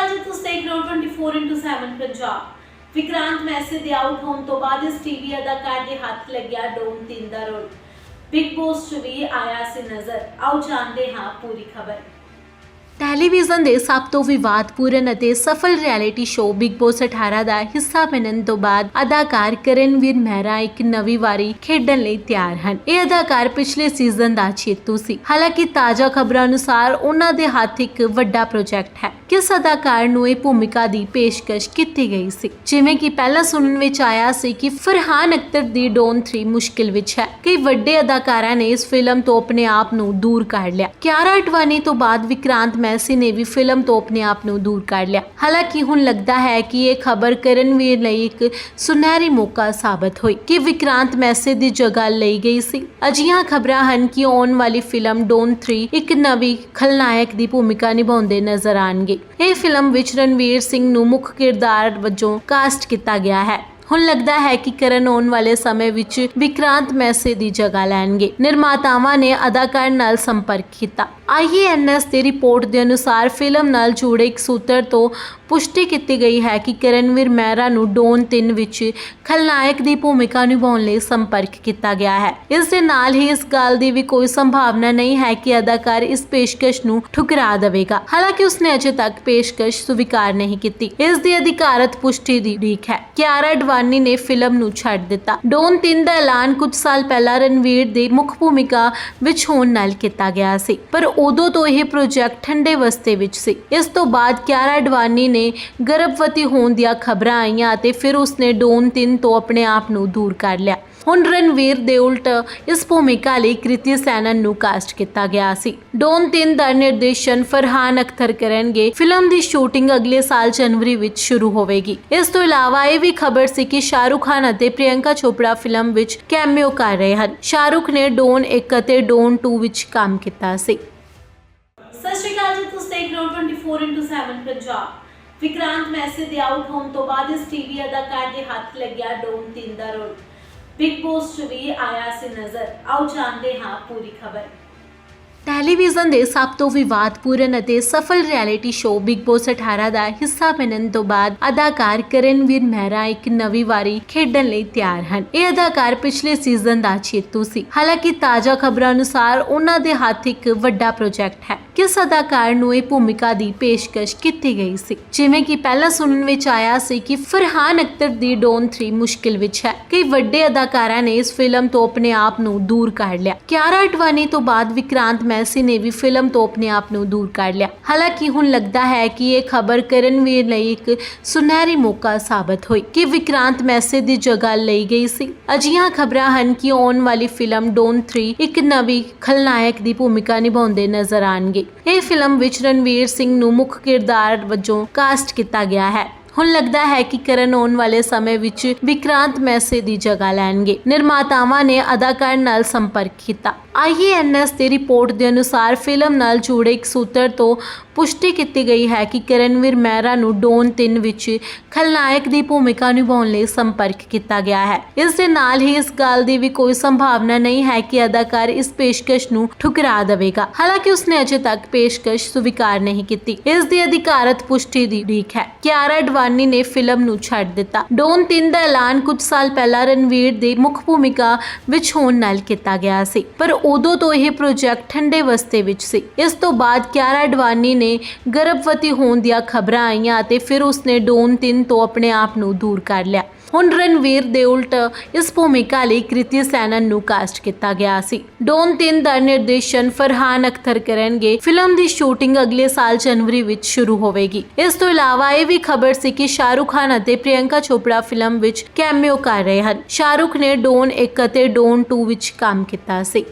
ਅਕਾਲ ਤੁਸੀਂ ਦੇਖ ਰਹੇ ਹੋ 24/7 ਪੰਜਾਬ। ਵਿਕਰਾਂਤ ਮੈਸੇ ਦੇ ਆਊਟ ਹੋਣ ਤੋਂ ਬਾਅਦ ਇਸ ਟੀਵੀ ਅਦਾਕਾਰ ਦੇ ਹੱਥ ਲੱਗਿਆ ਡੋਨ ਤਿੰਨ ਦਾ ਰੋਲ। ਬਿਗ ਬੋਸ 'ਚ ਵੀ ਆਇਆ ਸੀ ਨਜ਼ਰ। ਆਓ ਜਾਣਦੇ ਹਾਂ ਪੂਰੀ ਖਬਰ। ਟੈਲੀਵਿਜ਼ਨ ਦੇ ਸਭ ਤੋਂ ਵਿਵਾਦਪੂਰਨ ਅਤੇ ਸਫਲ ਰਿਐਲਿਟੀ ਸ਼ੋਅ ਬਿਗ ਬੋਸ 18 ਦਾ ਹਿੱਸਾ ਬਣਨ ਤੋਂ ਬਾਅਦ ਅਦਾਕਾਰ ਕਰਨਵੀਰ ਮਹਿਰਾ ਇੱਕ ਨਵੀਂ ਵਾਰੀ ਖੇਡਣ ਲਈ ਤਿਆਰ ਹਨ। ਇਹ ਅਦਾਕਾਰ ਪਿਛਲੇ ਸੀਜ਼ਨ ਦਾ ਜੇਤੂ ਸੀ। ਹਾਲਾਂਕਿ ਤਾਜ਼ਾ ਖਬਰਾਂ ਅਨੁਸਾਰ ਉਹਨਾਂ ਦੇ ਹੱਥ ਇੱਕ ਵੱਡਾ ਪ੍ਰੋਜੈਕਟ ਹੈ। ਕਿਸ ਅਦਾਕਾਰ ਨੂੰ ਇਹ ਭੂਮਿਕਾ ਦੀ ਪੇਸ਼ਕਸ਼ ਕੀਤੀ ਗਈ ਸੀ। ਜਿਵੇਂ ਕਿ ਪਹਿਲਾਂ ਸੁਣਨ ਵਿੱਚ ਆਇਆ ਸੀ ਕਿ ਫਰਹਾਨ ਅਖਤਰ ਦੀ ਡੋਨ 3 ਮੁਸ਼ਕਿਲ ਵਿੱਚ ਹੈ। ਕਈ ਵੱਡੇ ਅਦਾਕਾਰਾਂ ਨੇ ਇਸ ਫਿਲਮ ਤੋਂ ਆਪਣੇ ਆਪ ਨੂੰ ਦੂਰ ਕਰ ਲਿਆ। ਕਿਆਰਾ ਅਡਵਾਨੀ ਤੋਂ ਬਾਅਦ ਵਿਕਰਾਂਤ ਮੈਸੀ ਨੇ ਵੀ ਫਿਲਮ ਤੋਂ ਆਪਣੇ ਆਪ ਨੂੰ ਦੂਰ ਕਰ ਲਿਆ। ਹਾਲਾਂਕਿ ਹੁਣ ਲੱਗਦਾ ਹੈ ਕਿ ਇਹ ਖਬਰ ਕਰਨਵੀਰ ਲਈ ਇੱਕ ਸੁਨਹਿਰੀ ਮੌਕਾ ਸਾਬਤ ਹੋਈ ਕਿ ਵਿਕਰਾਂਤ ਮੈਸੀ ਦੀ ਜਗ੍ਹਾ ਲਈ ਗਈ ਸੀ। ਅਜਿਹੀਆਂ ਖਬਰਾਂ ਹਨ ਕਿ ਆਉਣ ਵਾਲੀ ਫਿਲਮ ਡੋਨ 3 ਇੱਕ ਨਵੀਂ ਖਲਨਾਇਕ ਦੀ ਭੂਮਿਕਾ ਨਿਭਾਉਂਦੇ ਨਜ਼ਰ ਆਣਗੇ ਇਹ ਫਿਲਮ ਵਿੱਚ ਰਣਵੀਰ ਸਿੰਘ ਨੂੰ ਮੁੱਖ ਕਿਰਦਾਰ ਵਜੋਂ ਕਾਸਟ ਕੀਤਾ ਗਿਆ ਹੈ। ਹੁਣ ਲੱਗਦਾ ਹੈ ਕਿ ਕਰਨ ਆਉਣ ਵਾਲੇ ਸਮੇਂ ਵਿੱਚ ਵਿਕਰਾਂਤ ਮੈਸੇ ਦੀ ਜਗ੍ਹਾ ਲੈਣਗੇ। ਨਿਰਮਾਤਾਵਾਂ ਨੇ ਅਦਾਕਾਰ ਨਾਲ ਸੰਪਰਕ ਕੀਤਾ। ਆਈਐਨਐਸ ਦੀ ਰਿਪੋਰਟ ਦੇ ਅਨੁਸਾਰ ਫਿਲਮ ਨਾਲ ਜੁੜੇ ਇੱਕ ਸੂਤਰ ਤੋਂ ਪੁਸ਼ਟੀ ਕੀਤੀ ਗਈ ਹੈ ਕਿ ਕਰਨਵੀਰ ਮਹਿਰਾ ਨੂੰ ਡੋਨ 3 ਵਿੱਚ ਖਲਨਾਇਕ ਦੀ ਭੂਮਿਕਾ ਨਿਭਾਉਣ ਲਈ ਸੰਪਰਕ ਕੀਤਾ ਗਿਆ ਹੈ। ਇਸ ਦੇ ਨਾਲ ਹੀ ਇਸ ਗੱਲ ਦੀ ਵੀ ਕੋਈ ਸੰਭਾਵਨਾ ਨਹੀਂ ਹੈ ਕਿ ਅਦਾਕਾਰ ਇਸ ਪੇਸ਼ਕਸ਼ ਨੂੰ ਠੁਕਰਾ ਦੇਵੇਗਾ। ਹਾਲਾਂਕਿ ਉਸਨੇ ਅਜੇ ਤੱਕ ਪੇਸ਼ਕਸ਼ ਸਵੀਕਾਰ ਨਹੀਂ ਕੀਤੀ। ਇਸ ਦੀ ਅਧਿਕਾਰਤ ਪੁਸ਼ਟੀ ਦੀ ਉਡੀਕ ਹੈ। ਕਿਆਰਾ ਅਡਵਾਨੀ ਨੇ ਫਿਲਮ ਨੂੰ ਛੱਡ ਦਿੱਤਾ। ਡੋਨ 3 ਦਾ ਐਲਾਨ ਕੁਝ ਸਾਲ ਪਹਿਲਾਂ ਰਣਵੀਰ ਦੀ ਮੁੱਖ ਭੂਮਿਕਾ ਵਿੱਚ ਹੋਣ ਨਾਲ ਕੀਤਾ ਗਿਆ ਸੀ, ਪਰ ਉਦੋਂ ਤੋਂ ਇਹ ਪ੍ਰੋਜੈਕਟ ਠੰਡੇ ਵਸਤੇ ਵਿੱਚ ਸੀ। ਇਸ ਤੋਂ ਬਾਅਦ ਕਿਆਰਾ ਅਡਵਾਨੀ ਨੇ ਗਰਭਵਤੀ ਹੋਣ ਦੀਆਂ ਖਬਰਾਂ ਆਈਆਂ ਅਤੇ ਫਿਰ ਉਸਨੇ ਡੋਨ 3 ਤੋਂ ਆਪਣੇ ਆਪ ਨੂੰ ਦੂਰ ਕਰ ਲਿਆ। ਹੁਣ ਰਣਵੀਰ ਦੇ ਉਲਟ ਇਸ ਭੂਮਿਕਾ ਲਈ ਕ੍ਰਿਤੀ ਸੈਨਨ ਨੂੰ ਕਾਸਟ ਕੀਤਾ ਗਿਆ ਸੀ। ਡੋਨ 3 ਦਾ ਨਿਰਦੇਸ਼ਨ ਫਰਹਾਨ ਅਖਤਰ ਕਰਨਗੇ। ਫਿਲਮ ਦੀ ਸ਼ੂਟਿੰਗ ਅਗਲੇ ਸਾਲ ਜਨਵਰੀ ਵਿੱਚ ਸ਼ੁਰੂ ਹੋਵੇਗੀ। ਇਸ ਤੋਂ ਇਲਾਵਾ ਇਹ ਵੀ ਖਬਰ ਸੀ ਕਿ ਸ਼ਾਹਰੁਖ ਖਾਨ ਅਤੇ ਪ੍ਰਿਯੰਕਾ ਚੋਪੜਾ ਫਿਲਮ ਵਿੱਚ ਕੈਮਿਓ ਕਰ ਰਹੇ ਹਨ। ਸ਼ਾਹਰੁਖ ਨੇ ਡੋਨ 1 ਅਤੇ ਡੋਨ 2 ਵਿੱਚ ਕੰਮ ਕੀਤਾ ਸੀ। ਸਤਿ ਸ਼੍ਰੀ ਅਕਾਲ ਜੀ, ਤੁਸੀਂ ਦੇਖ ਰਹੇ ਹੋ 24/7 ਪੰਜਾਬ। ਵਿਕਰਾਂਤ ਮੈਸੇ ਦੇ ਆਊਟ ਹੋਣ ਤੋਂ ਬਾਅਦ ਇਸ ਟੀਵੀ ਅਦਾਕਾਰ ਦੇ ਹੱਥ ਲੱਗਿਆ ਡੋਨ ਤਿੰਨ ਦਾ ਰੋਲ। ਬਿਗ ਬੋਸ 'ਚ ਵੀ ਆਇਆ ਸੀ ਨਜ਼ਰ ਆਓ ਜਾਣਦੇ ਹਾਂ ਪੂਰੀ ਖਬਰ ਟੈਲੀਵਿਜ਼ਨ ਦੇ ਸਭ ਤੋਂ ਵਿਵਾਦਪੂਰਨ ਅਤੇ ਸਫਲ ਰਿਐਲਿਟੀ ਸ਼ੋਅ ਬਿਗ ਬੋਸ 18 ਦਾ ਹਿੱਸਾ ਬਣਨ ਤੋਂ ਬਾਅਦ ਅਦਾਕਾਰ ਕਰਨਵੀਰ ਮਹਿਰਾ ਇੱਕ ਨਵੀਂ ਵਾਰੀ ਖੇਡਣ ਲਈ ਤਿਆਰ ਹਨ। ਇਹ ਅਦਾਕਾਰ ਪਿਛਲੇ ਸੀਜ਼ਨ ਦਾ ਜੇਤੂ ਸੀ। ਹਾਲਾਂਕਿ ਤਾਜ਼ਾ ਖਬਰਾਂ ਅਨੁਸਾਰ ਉਹਨਾਂ ਦੇ ਹੱਥ ਇੱਕ ਵੱਡਾ ਪ੍ਰੋਜੈਕਟ ਹੈ। ਕਿਸ ਅਦਾਕਾਰ ਨੂੰ ਇਹ ਭੂਮਿਕਾ ਦੀ ਪੇਸ਼ਕਸ਼ ਕੀਤੀ ਗਈ ਸੀ? ਜਿਵੇਂ ਕਿ ਪਹਿਲਾਂ ਸੁਣਨ ਵਿੱਚ ਆਇਆ ਸੀ ਕਿ ਫਰਹਾਨ ਅਖਤਰ ਦੀ ਡੋਨ 3 ਮੁਸ਼ਕਿਲ ਵਿੱਚ ਹੈ। ਕਈ ਵੱਡੇ ਅਦਾਕਾਰਾਂ ਨੇ ਇਸ ਫਿਲਮ ਤੋਂ ਆਪਣੇ ਆਪ ਨੂੰ ਦੂਰ ਕਰ ਲਿਆ। ਕਿਆਰਾ ਅਡਵਾਨੀ ਤੋਂ ਬਾਅਦ ਵਿਕਰਾਂਤ ਮੈਸੀ ਨੇ ਵੀ ਫਿਲਮ ਤੋਂ ਆਪਣੇ ਆਪ ਨੂੰ ਦੂਰ ਕਰ ਲਿਆ। ਹਾਲਾਂਕਿ ਹੁਣ ਲੱਗਦਾ ਹੈ ਕਿ ਇਹ ਖਬਰ ਕਰਨਵੀਰ ਲਈ ਇੱਕ ਸੁਨਹਿਰੀ ਮੌਕਾ ਸਾਬਤ ਹੋਈ ਕਿ ਵਿਕਰਾਂਤ ਮੈਸੀ ਦੀ ਜਗ੍ਹਾ ਲਈ ਗਈ ਸੀ। ਅਜਿਹੀਆਂ ਖਬਰਾਂ ਹਨ ਕਿ ਆਉਣ ਵਾਲੀ ਫਿਲਮ ਡੋਨ 3 ਇੱਕ ਨਵੀਂ ਖਲਨਾਇਕ ਦੀ ਭੂਮਿਕਾ ਨਿਭਾਉਂਦੇ ਨਜ਼ਰ ਆਣਗੇ। ਇਹ ਫਿਲਮ ਵਿੱਚ ਰਣਵੀਰ ਸਿੰਘ ਨੂੰ ਮੁੱਖ ਕਿਰਦਾਰ ਵਜੋਂ ਕਾਸਟ ਕੀਤਾ ਗਿਆ ਹੈ। ਹੁਣ ਲੱਗਦਾ ਹੈ ਕਿ ਕਰਨ ਆਉਣ ਵਾਲੇ ਸਮੇਂ ਵਿੱਚ ਵਿਕਰਾਂਤ ਮੈਸੇ ਦੀ ਜਗ੍ਹਾ ਲੈਣਗੇ। ਨਿਰਮਾਤਾਵਾਂ ਨੇ ਅਦਾਕਾਰ ਨਾਲ ਸੰਪਰਕ ਕੀਤਾ। ਆਈਐਨਐਸ ਦੀ ਰਿਪੋਰਟ ਦੇ ਅਨੁਸਾਰ ਫਿਲਮ ਨਾਲ ਜੁੜੇ ਇੱਕ ਸੂਤਰ ਤੋਂ ਪੁਸ਼ਟੀ ਕੀਤੀ ਗਈ ਹੈ ਕਿ ਕਰਨਵੀਰ ਮਹਿਰਾ ਨੂੰ ਡੋਨ 3 ਵਿੱਚ ਖਲਨਾਇਕ ਦੀ ਭੂਮਿਕਾ ਨਿਭਾਉਣ ਲਈ ਸੰਪਰਕ ਕੀਤਾ ਗਿਆ ਹੈ। ਇਸ ਦੇ ਨਾਲ ਹੀ ਇਸ ਗੱਲ ਦੀ ਵੀ ਕੋਈ ਸੰਭਾਵਨਾ ਨਹੀਂ ਹੈ ਕਿ ਅਦਾਕਾਰ ਇਸ ਪੇਸ਼ਕਸ਼ ਨੂੰ ਠੁਕਰਾ ਦੇਵੇਗਾ। ਹਾਲਾਂਕਿ ਉਸਨੇ ਅਜੇ ਤੱਕ ਪੇਸ਼ਕਸ਼ ਸਵੀਕਾਰ ਨਹੀਂ ਕੀਤੀ। ਇਸ ਦੀ ਅਧਿਕਾਰਤ ਪੁਸ਼ਟੀ ਦੀ ਉਡੀਕ ਹੈ। ਕਿਆਰਾ ਅਡਵਾਨੀ ਨੇ ਫਿਲਮ ਨੂੰ ਛੱਡ ਦਿੱਤਾ। ਡੋਨ 3 ਦਾ ਐਲਾਨ ਕੁਝ ਸਾਲ ਪਹਿਲਾਂ ਰਣਵੀਰ ਦੀ ਮੁੱਖ ਭੂਮਿਕਾ ਵਿੱਚ ਹੋਣ ਨਾਲ ਕੀਤਾ ਗਿਆ ਸੀ। ਪਰ ਉਦੋਂ ਤੋਂ ਇਹ ਪ੍ਰੋਜੈਕਟ ਠੰਡੇ ਵਸਤੇ ਵਿੱਚ ਸੀ। ਇਸ ਤੋਂ ਬਾਅਦ ਕਿਆਰਾ ਅਡਵਾਨੀ ਨੇ ਗਰਭਵਤੀ ਹੋਣ ਦੀਆਂ ਖਬਰਾਂ ਆਈਆਂ ਅਤੇ ਫਿਰ ਉਸਨੇ ਡੋਨ 3 ਤੋਂ ਆਪਣੇ ਆਪ ਨੂੰ ਦੂਰ ਕਰ ਲਿਆ। ਹੁਣ ਰਣਵੀਰ ਦੇ ਉਲਟ ਇਸ ਭੂਮਿਕਾ ਲਈ ਕ੍ਰਿਤੀ ਸੈਨਨ ਨੂੰ ਕਾਸਟ ਕੀਤਾ ਗਿਆ ਸੀ। ਡੋਨ 3 ਦਾ ਨਿਰਦੇਸ਼ਨ ਫਰਹਾਨ ਅਖਤਰ ਕਰਨਗੇ। ਫਿਲਮ ਦੀ ਸ਼ੂਟਿੰਗ ਅਗਲੇ ਸਾਲ ਜਨਵਰੀ ਵਿੱਚ ਸ਼ੁਰੂ ਹੋਵੇਗੀ। ਇਸ ਤੋਂ ਇਲਾਵਾ ਇਹ ਵੀ ਖਬਰ ਸੀ ਕਿ ਸ਼ਾਹਰੁਖ ਖਾਨ ਅਤੇ ਪ੍ਰਿਯੰਕਾ ਚੋਪੜਾ ਫਿਲਮ ਵਿੱਚ ਕੈਮਿਓ ਕਰ ਰਹੇ ਹਨ। ਸ਼ਾਹਰੁਖ ਨੇ ਡੋਨ 1 ਅਤੇ ਡੋਨ 2 ਵਿੱਚ ਕੰਮ ਕੀਤਾ ਸੀ।